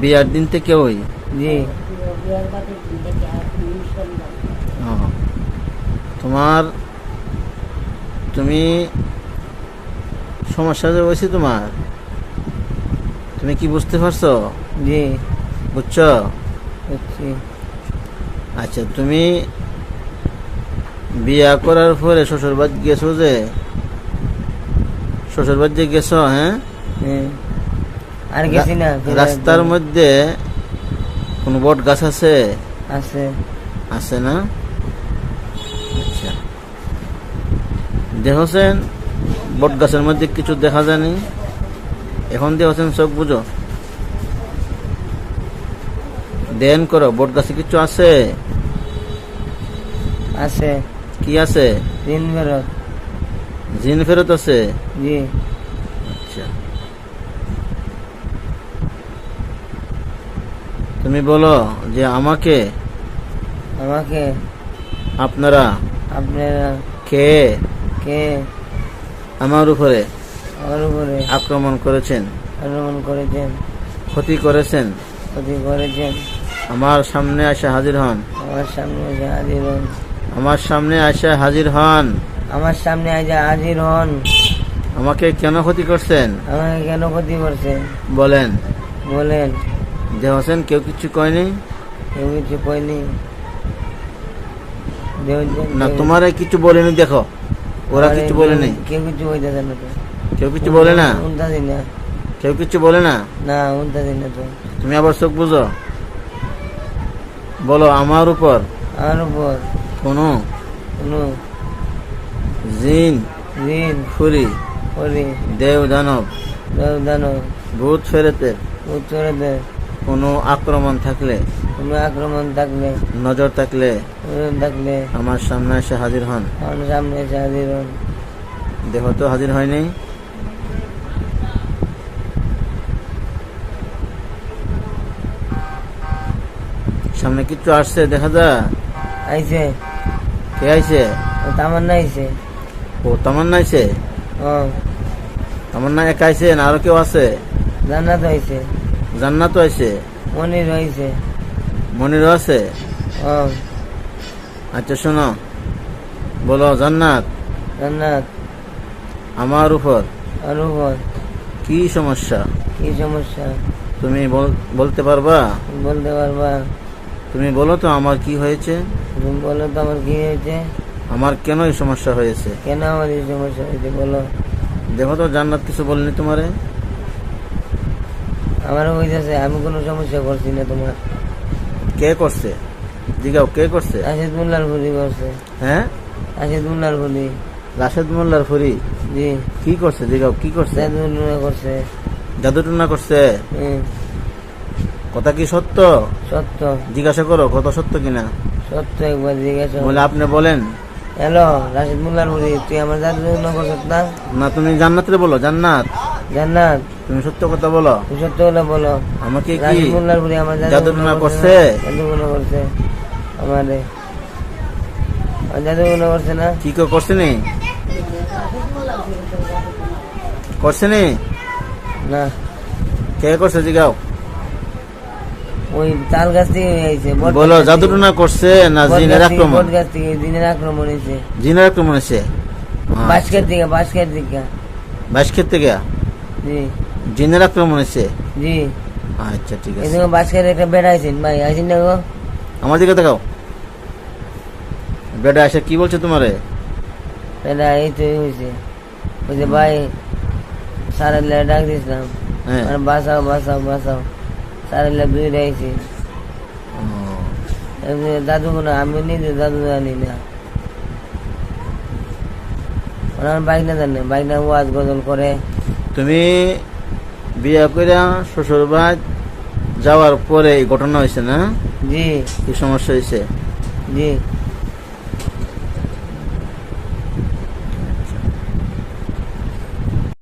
বিয়ার দিন থেকে ওই? জি। তোমার তুমি সমস্যা যে হয়েছে তোমার? তুমি কি বুঝতে পারছ? জি। বুঝছ? আচ্ছা তুমি বিয়া করার পরে শ্বশুরবাদ গেছো যে? শ্বশুরবাদ যে গেছো হ্যাঁ? হ্যাঁ। আর গেছি না রাস্তার মধ্যে কোন বট গাছ আছে? আছে। আছে না? আচ্ছা। দেখছেন বট গাছের মধ্যে কিছু দেখা যায়নি? এখন দেখছেন চোখ বুঝো। দেন করো বট গাছে কিছু আছে? আছে। কি আছে? দিন বেরোত জিন ফেরত আছে? জি আচ্ছা তুমি বলো যে আমাকে আমাকে আপনারা আপনারা কে কে আমার উপরে আমার উপরে আক্রমণ করেছেন আক্রমণ করেছেন ক্ষতি করেছেন ক্ষতি করেছেন আমার সামনে আসে হাজির হন আমার সামনে এসে হাজির হন আমার সামনে আসে হাজির হন আমার সামনে আজ হাজির হন আমাকে কেন ক্ষতি করছেন? আমাকে কেন ক্ষতি করছেন? বলেন। বলেন। যে হোসেন কেউ কিছু কয়নি? কেউ কিছু দেওয়ার- না তোমার কিছু বলেনি দেখো। ওরা কিছু বলেনি। কেউ কিছু কইতেছে না তো। কেউ কিছু বলে না? কেউ কিছু বলে না? না না তো। তুমি আবার চোখ বুঝো। বলো আমার উপর। আমার উপর। কোনো। কোনো। জিন। ঋণ ফুরি করি দেব দানব দানো ভূত ফেরেতের উত্তরে দে কোনো আক্রমণ থাকলে কোনো আক্রমণ থাকলে নজর থাকলে নজর থাকলে আমার সামনে এসে হাজির হন। আমার সামনে এসে হাজির হন। দেখো তো হাজির হয়নি। সামনে কিছু আসছে দেখা যা। আইছে। কে আইছে? ও তামান্না আইছে। ও তামান্না আইছে? ও। তামান্না একা আইছে না আরও কেউ আছে? জান্নাত হইছে জান্নাত আইছে মনির হইছে মনিরও আছে ও আচ্ছা শোনো। বলো জান্নাত? জান্নাত। আমার উপর? আর উপর। কি সমস্যা? কি সমস্যা? তুমি বল- বলতে পারবা? বলতে পারবা। তুমি বলো তো আমার কি হয়েছে? তুমি বলো তো আমার কি হয়েছে? আমার কেন এই সমস্যা হয়েছে? কেন আমার এই সমস্যা হয়েছে বলো। দেখো তো জান্নাত কিছু বলনি তোমারে? আমারও হইতেছে আমি কোনো সমস্যা করছি না তোমার। কে করছে? জিগাও কে করছে? রাশেদ মোল্লার ফুলি করছে। হ্যাঁ? রাশেদ মোল্লার ফুলি রাশেদ মোল্লার ফরি জি। কি করছে? জিগাও কি করছে? জাদুল্লাহ করছে। জাদুটনা করছে? কথা কি সত্য? সত্য। জিজ্ঞাসা করো কত সত্য কিনা? সত্য একবার জিজ্ঞাসা বলে আপনি বলেন। হ্যালো রাশেদ মোল্লার ফুলি তুই আমার জাদুল্লাহ করছিস না? না তুমি জান্নাতরে বলো জান্নাত। জান্নাত? তুমি সত্য কথা বলো। তুমি সত্য হলে বলো। আমাকে কি মোল্লার ফুলি আমার জাদুটনা করছে? জাদুগুলো করছে। আমারে। জাদুগুলো করছে না? কি করছে নি? করছে নি? না। কে করছে জিগাও? ওই তাল গাছ থেকে আইছে বলো থেকে। জাদুটনা করছে না জিনের থেকে- আক্রমণ? গাছ থেকে দিনের আক্রমণ হয়েছে। জিনের আক্রমণ হয়েছে? বাসকের দিকে বাসকের দিকে ক্ষেত্রে গিয়া জি। জিনের আক্রমণ হয়েছে? জি। আচ্ছা ঠিক আছে। এদিকে বাসকের একটা বেড়া আইছেন ভাই আইছেন না গো? আমার দিকে দেখাও বেটা এসে কি বলছে তোমারে? বেড়া এই তো হয়েছে বলছে ভাই সারা লে ডাক দিয়েছিলাম। হ্যাঁ। আর বাসাও বাসাও বাসাও সারা লে দুই আইছে। দাদু কোনো আমি নিজে দাদু জানি না। ওনার বাইক না জানে বাইক না ওয়াজ গজল করে। তুমি বিয়ে করে শ্বশুর বাড়ি যাওয়ার পরে এই ঘটনা হয়েছে না? জি। কি সমস্যা হয়েছে জি।